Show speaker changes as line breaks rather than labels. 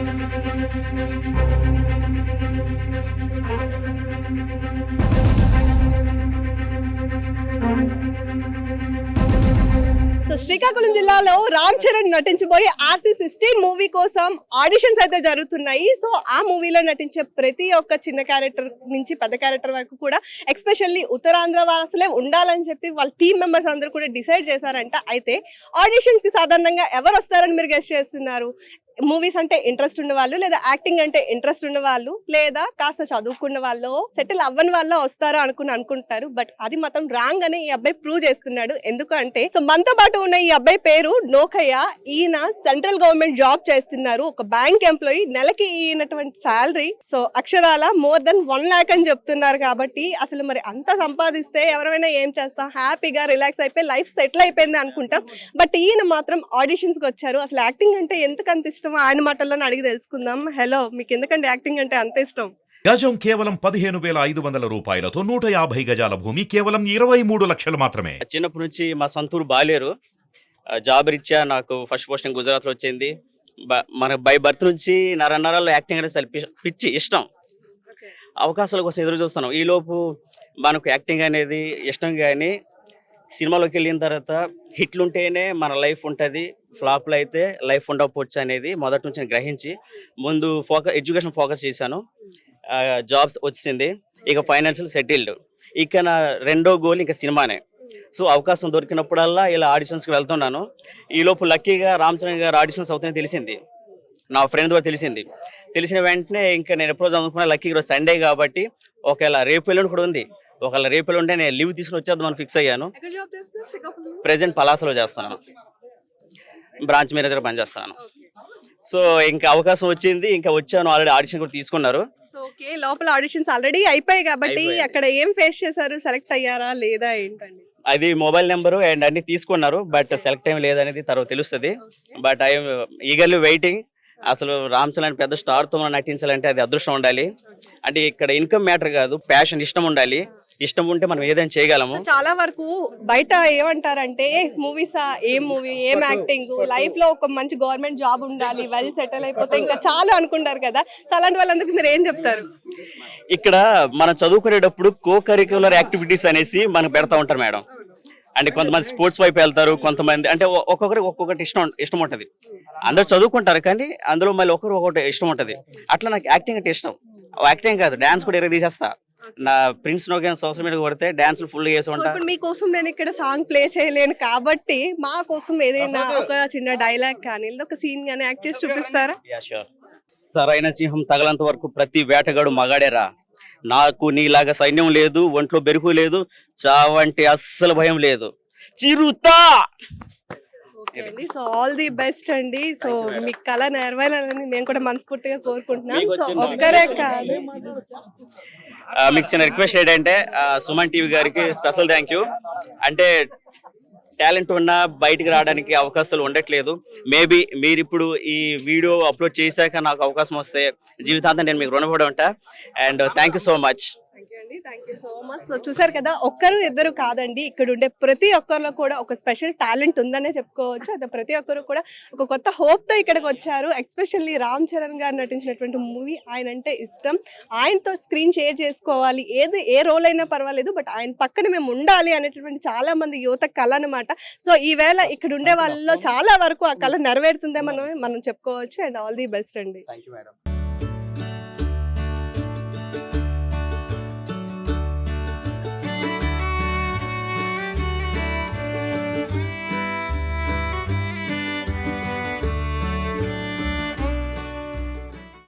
So Srikakulam జిల్లాలో రామ్ చరణ్ నటించబోయే RC sixteen movie కోసం ఆడిషన్స్ అయితే జరుగుతున్నాయి. సో ఆ మూవీలో నటించే ప్రతి ఒక్క చిన్న క్యారెక్టర్ నుంచి పెద్ద క్యారెక్టర్ వరకు కూడా ఎక్స్పెషల్లీ ఉత్తరాంధ్ర వారసులే ఉండాలని చెప్పి వాళ్ళ టీమ్ మెంబర్స్ అందరూ కూడా డిసైడ్ చేశారంట. అయితే ఆడిషన్స్కి సాధారణంగా ఎవరు వస్తారని మీరు గెస్ట్ చేస్తున్నారు? మూవీస్ అంటే ఇంట్రెస్ట్ ఉన్న వాళ్ళు లేదా యాక్టింగ్ అంటే ఇంట్రెస్ట్ ఉన్న వాళ్ళు లేదా కాస్త చదువుకున్న వాళ్ళు సెటిల్ అవ్వని వాళ్ళు వస్తారా అనుకుని అనుకుంటారు. బట్ అది మాత్రం రాంగ్ అని ఈ అబ్బాయి ప్రూవ్ చేస్తున్నాడు. ఎందుకు అంటే సో మనతో పాటు ఉన్న ఈ అబ్బాయి పేరు నోకయ్య. ఈయన సెంట్రల్ గవర్నమెంట్ జాబ్ చేస్తున్నారు. ఒక బ్యాంక్ ఎంప్లాయీ నెలకి ఈయనటువంటి శాలరీ సో అక్షరాల మోర్ దెన్ వన్ లాక్ అని చెప్తున్నారు కాబట్టి అసలు మరి అంత సంపాదిస్తే ఎవరైనా ఏం చేస్తాం? హ్యాపీగా రిలాక్స్ అయిపోయి లైఫ్ సెటిల్ అయిపోయింది అనుకుంటాం. బట్ ఈయన మాత్రం ఆడిషన్స్కి వచ్చారు. అసలు యాక్టింగ్ అంటే ఎందుకు అంత ఇష్టం? ఆయన మాటల్లోనే అడిగి తెలుసుకుందాం. హలో మీకు ఎందుకంటే యాక్టింగ్ అంటే అంత ఇష్టం?
గజం కేవలం పదిహేను వేల ఐదు వందల రూపాయలతో నూట యాభై గజాల భూమి కేవలం ఇరవై మూడు లక్షలు మాత్రమే.
చిన్నప్పటి నుంచి మా సొంతూరు బాలేరు. జాబ్ రీత్యా నాకు ఫస్ట్ పోస్టింగ్ గుజరాత్లో వచ్చింది. బ- మన బై బర్త్ నుంచి నర నరాల్లో యాక్టింగ్ అనేది పిచ్చి ఇష్టం. అవకాశాల కోసం ఎదురు చూస్తున్నాం. ఈలోపు మనకు యాక్టింగ్ అనేది ఇష్టం కానీ సినిమాలోకి వెళ్ళిన తర్వాత హిట్లు ఉంటేనే మన లైఫ్ ఉంటుంది. ఫ్లాప్లు అయితే లైఫ్ ఉండకపోవచ్చు అనేది మొదటి నుంచి నేను గ్రహించి ముందు ఫోకస్ ఎడ్యుకేషన్ ఫోకస్ చేశాను. జాబ్స్ వచ్చింది ఇక ఫైనాన్షియల్ సెటిల్డ్. ఇక నా రెండో గోల్ ఇంకా సినిమానే. సో అవకాశం దొరికినప్పుడల్లా ఇలా ఆడిషన్స్కి వెళ్తున్నాను. ఈ లోపు లక్కీగా రామ్ చరణ్ గారు ఆడిషన్స్ అవుతాయని తెలిసింది. నా ఫ్రెండ్ ద్వారా తెలిసింది. తెలిసిన వెంటనే ఇంకా నేను ఎప్పుడో చదువుకున్నా లక్కీ ఈరోజు సండే కాబట్టి ఒకవేళ రేపు ఎల్లుండి కూడా ఉంది. ఒకవేళ రేపు ఎల్లుండే నేను లీవ్ తీసుకుని వచ్చేద్దాం అని ఫిక్స్ అయ్యాను. ప్రెజెంట్ పలాసలో చేస్తున్నాను. బ్రాంచ్ మేనేజర్ పనిచేస్తున్నాను. సో ఇంకా అవకాశం వచ్చింది. ఇంకా వచ్చాను ఆల్రెడీ ఆడిషన్ కూడా తీసుకున్నారు.
ఓకే లోపల ఆడిషన్స్ ఆల్రెడీ అయిపోయాయి కాబట్టి. అక్కడ ఏం ఫేస్ చేశారు? సెలెక్ట్ అయ్యారా? లేదా ఏంటండి?
అది మొబైల్ నెంబరు అండ్ అన్ని తీసుకున్నారు బట్ సెలెక్ట్ టైం లేదనేది తర్వాత తెలుస్తుంది. But I'm eagerly waiting. అసలు రామ్ చరణ్ పెద్ద స్టార్తో నటించాలంటే అది అదృష్టం ఉండాలి. అంటే ఇక్కడ ఇన్కమ్ మ్యాటర్ కాదు ప్యాషన్ ఇష్టం ఉండాలి. ఇష్టం ఉంటే మనం ఏదైనా చేయగలము.
చాలా వరకు బయట ఏమంటారంటే మూవీస్ ఏం మూవీ ఏం యాక్టింగ్ లైఫ్లో ఒక మంచి గవర్నమెంట్ జాబ్ ఉండాలి వెల్ సెటిల్ అయిపోతే ఇంకా చాలు అనుకుంటారు కదా. సో అలాంటి వాళ్ళందరికీ మీరు ఏం చెప్తారు?
ఇక్కడ మనం చదువుకునేటప్పుడు కో కరిక్యులర్ యాక్టివిటీస్ అనేసి మనకు పెడతా ఉంటారు మేడం. అంటే కొంతమంది స్పోర్ట్స్ వైపు వెళ్తారు కొంతమంది అంటే ఒక్కొక్కరికి ఒక్కొక్కటి ఇష్టం ఇష్టం ఉంటుంది. అందరూ చదువుకుంటారు కానీ అందులో మళ్ళీ ఒకరు ఒకటి ఇష్టం ఉంటుంది. అట్లా నాకు యాక్టింగ్ అంటే ఇష్టం. యాక్టింగ్ కాదు డాన్స్ కూడా ఎరగ తీసేస్తా. నా ప్రిన్స్ నోకేన్ సోషల్ మీడియా కొడితే డాన్స్ ఫుల్ చేసి
సో
ఉంటా
ఇప్పుడు మీకోసం నేను ఇక్కడ సాంగ్ ప్లే చేయలేను కాబట్టి మా కోసం ఏదైనా ఒక చిన్న డైలాగ్ కానీ లేదా ఒక సీన్ కానీ యాక్ట్ చేసి చూపిస్తారా.
సరైన సింహం తగలంత వరకు ప్రతి వేటగాడు మగాడేరా నాకు నీలాగా సైన్యం లేదు ఒంట్లో బెరుకు లేదు చావంటే అస్సలు భయం లేదు. చిరుతా!
అండి. సో ఆల్ ది బెస్ట్ అండి. సో మీ కళ నెరవేరాలని నేను కూడా మనస్ఫూర్తిగా కోరుకుంటున్నాను
మీకు
సో? ఒక్కరే కాదు.
మీకు చిన్న రిక్వెస్ట్ ఏంటంటే సుమన్ టీవీ గారికి స్పెషల్ థ్యాంక్ యూ అంటే టాలెంట్ ఉన్న బయటికి రావడానికి అవకాశాలు ఉండట్లేదు. మేబీ మీరు ఇప్పుడు ఈ వీడియో అప్లోడ్ చేశాక నాకు అవకాశం వస్తే జీవితాంతం నేను మీకు రుణపడి ఉంటా. And thank you so much
thank you అండి thank you so much so చూసారు కదా ఒక్కరు ఇద్దరు కాదండి. ఇక్కడ ఉండే ప్రతి ఒక్కరిలో కూడా ఒక స్పెషల్ టాలెంట్ ఉందనే చెప్పుకోవచ్చు. అయితే ప్రతి ఒక్కరు కూడా ఒక కొత్త hope తో ఇక్కడికి వచ్చారు. ఎస్పెషల్లీ రామ్ చరణ్ గారు నటించినటువంటి మూవీ ఆయన అంటే ఇష్టం. ఆయనతో స్క్రీన్ షేర్ చేసుకోవాలి. ఏది ఏ రోల్ అయినా పర్వాలేదు బట్ ఆయన పక్కన మేము ఉండాలి అనేటటువంటి చాలా మంది యువత కళ అనమాట సో ఈవేళ ఇక్కడ ఉండే వాళ్ళలో చాలా వరకు ఆ కళ నెరవేరుతుందే మనం మనం చెప్పుకోవచ్చు. అండ్ ఆల్ ది బెస్ట్ అండి.
Thank you madam